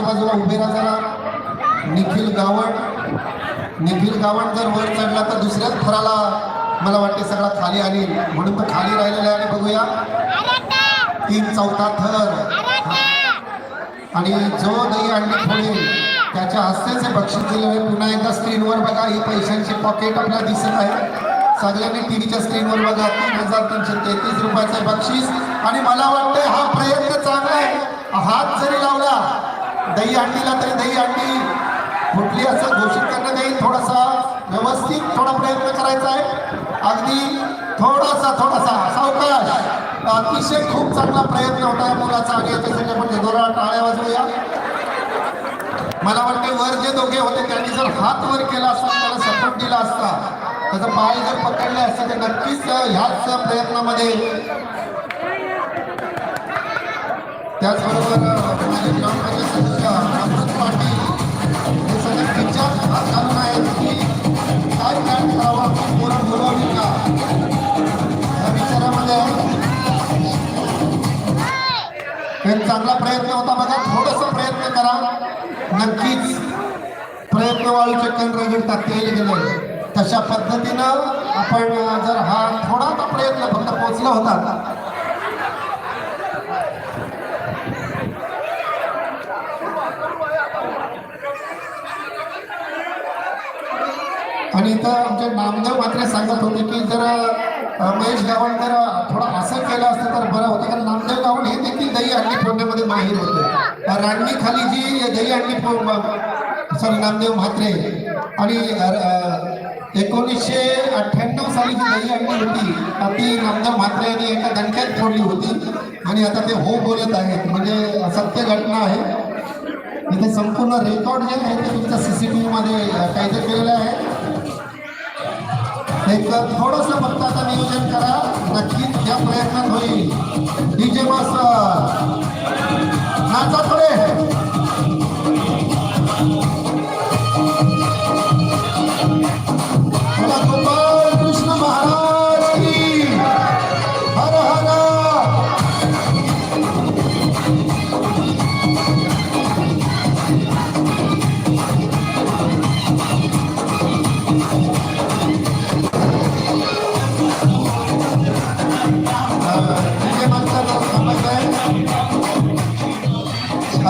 आजूबाजूला उभे राहताना निखिल गावण. निखिल गावण जर वर चढला तर दुसऱ्याच थराला मला वाटते सगळा खाली आली म्हणून तो खाली राहिलेला आहे आणि बघूया. तीन चौथा थर. आणि जो दही आणली थोडी त्याच्या हस्तेच हे बक्षीस दिलेलं पुन्हा एकदा स्क्रीनवर बघा. ही पैशांची पॉकेट आपल्याला दिसत आहे. सगळ्यांनी टीव्हीच्या स्क्रीनवर बघा. तीन हजार तीनशे तेहतीस रुपयाचं बक्षीस. आणि मला वाटतंय हा प्रयत्न चांगला आहे. हात जरी दही अंडीला तरी दही अंडी कुठली असं घोषित करण्यात येईल थोडासा व्यवस्थित थोडा प्रयत्न करायचा आहे. अगदी थोडासा थोडासा सावकाश. अतिशय खूप चांगला प्रयत्न होता या मुलाचा. आणि याच्यासाठी आपण म्हणजे जोरा टाळ्या वाजवूया. मला वाटते वर जे दोघे होते त्यांनी जर हात वर केला असता त्याला सपोर्ट दिला असता त्याचा पाय जर पकडले असते तर नक्कीच ह्याच प्रयत्नामध्ये त्याचबरोबर माझे ग्रामपंचायत सदस्य अमृत पाटील हे सगळे विचार हात घालून आहेत की काय काय करावं कोणा पोरं बोलावी का या विचारामध्ये एक चांगला प्रयत्न होता बघा. थोडासा प्रयत्न करा. नक्कीच प्रयत्न वाळूचे कण रगडतात तेल गेलं तशा पद्धतीनं आपण जर हा थोडासा प्रयत्न फक्त पोचला होता आणि इथं आमचे नामदेव मात्र सांगत होते की जर महेश गावण जर थोडं असं केलं असतं तर बरं होतं. कारण नामदेव गावण हे देखील दही अंडी फोडण्यामध्ये माहीर होते. रांगणी खाली जी दही अंडी फोड सॉरी नामदेव म्हात्रे आणि एकोणीसशे अठ्ठ्याण्णव साली जी दही अंडी होती ती नामदेव म्हात्रे यांनी एका दणक्यात फोडली होती. आणि आता ते हो बोलत आहेत. म्हणजे सत्य घटना आहे. इथे संपूर्ण रेकॉर्ड जे आहे ते तुमच्या सी सी टी व्हीमध्ये कैद केलेलं आहे. एक थोडस फक्त आता नियोजन करा. नक्कीच या प्रयत्नात होईल. डीजे मास्टर नाचा थोडे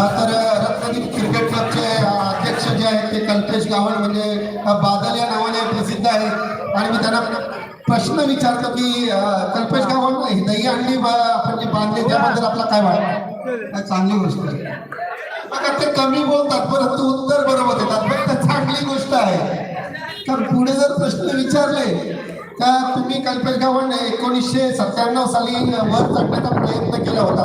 तर रत्नदीप क्रिकेट क्लबचे अध्यक्ष जे आहेत ते कल्पेश गावण म्हणजे बादल या नावाने प्रसिद्ध आहेत. आणि मी त्यांना प्रश्न विचारतो की कल्पेश गावण ही दही अंडी आपण जे बांधले त्याबद्दल आपला काय वाटतं चांगली गोष्ट आहे. बघा ते कमी बोलतात परंतु उत्तर बरोबर देतात. फक्त चांगली गोष्ट आहे. तर पुढे जर प्रश्न विचारले तर तुम्ही कल्पेश गावण एकोणीसशे सत्त्याण्णव साली वर चढण्याचा प्रयत्न केला होता.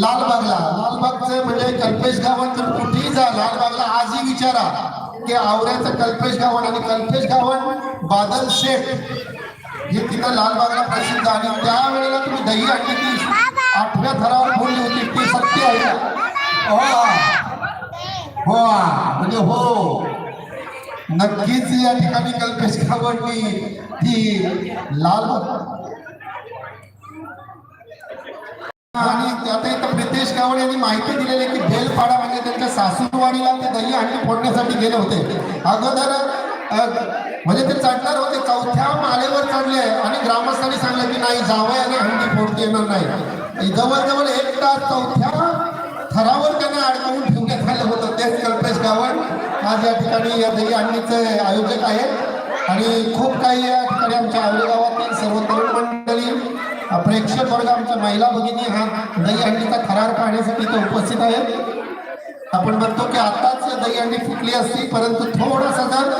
लालबागला. लालबागचं म्हणजे कल्पेश गावण तर कुठेही जा लालबागला आजही विचारा. की आवऱ्याचं कल्पेश गावण आणि कल्पेश गावण बादल शेठ हे तिथं लालबागला प्रसिद्ध आणि त्यावेळेला तुम्ही दही आणली ती आठव्या थरावर बोलली होती ती सत्य आहे. हो. हो. म्हणजे हो. नक्कीच या ठिकाणी कल्पेश गावडनी ती लाल आणि त्यातही गावडे यांनी माहिती दिलेली आहे की बेलपाडा म्हणजे त्यांच्या सासूरवाडीला ते दही हंडी फोडण्यासाठी गेले होते. अगोदर म्हणजे ते चढणार होते चौथ्या मालेवर चढले आणि ग्रामस्थांनी सांगलं की नाही जावं आणि हंडी फोडता येणार नाही. जवळजवळ एक तास चौथ्या थरावर त्यांना अडकवून ठेवण्यात आलं होतं. तेच कल्पेश गावड आज या ठिकाणी या दही अंडीचे आयोजक आहेत. आणि खूप काही या ठिकाणी आमच्या आवली गावातील सर्वत्र प्रेक्षक वर्ग आमच्या महिला भगिनी हा दहीहंडीचा थरार पाहण्यासाठी इथे उपस्थित आहेत. आपण बघतो की आताच दहीहंडी फुटली असती परंतु थोडासा जर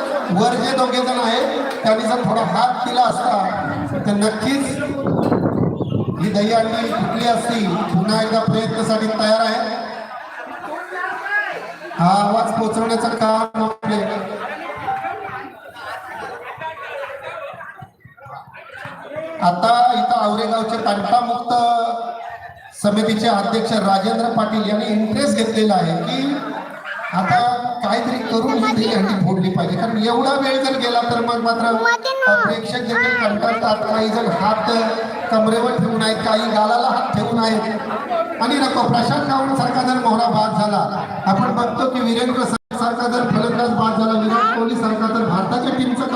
वर जे दोघे जण आहेत त्यांनी जर थोडा हात दिला असता तर नक्कीच ही दहीहंडी फुटली असती. पुन्हा एकदा प्रयत्नासाठी तयार आहे. हा आवाज पोचवण्याचं काम आपले आता इथं औरेगावचे तंटामुक्त समितीचे अध्यक्ष राजेंद्र पाटील यांनी इंटरेस्ट घेतलेला आहे की आता काहीतरी करून ही हंडी फोडली पाहिजे. कारण एवढा वेळ जर गेला तर मग मात्र प्रेक्षक देखील कंटाळतात. काही जण हात कमरेवर ठेवून आहेत काही गालाला हात ठेवून आहेत. आणि नको प्रशांत गावण सारखा जर मोहरा बाद झाला आपण बघतो की वीरेंद्र सारखा जर फलंदाज बाद झाला विराट कोहली सारखा तर भारताच्या टीमचं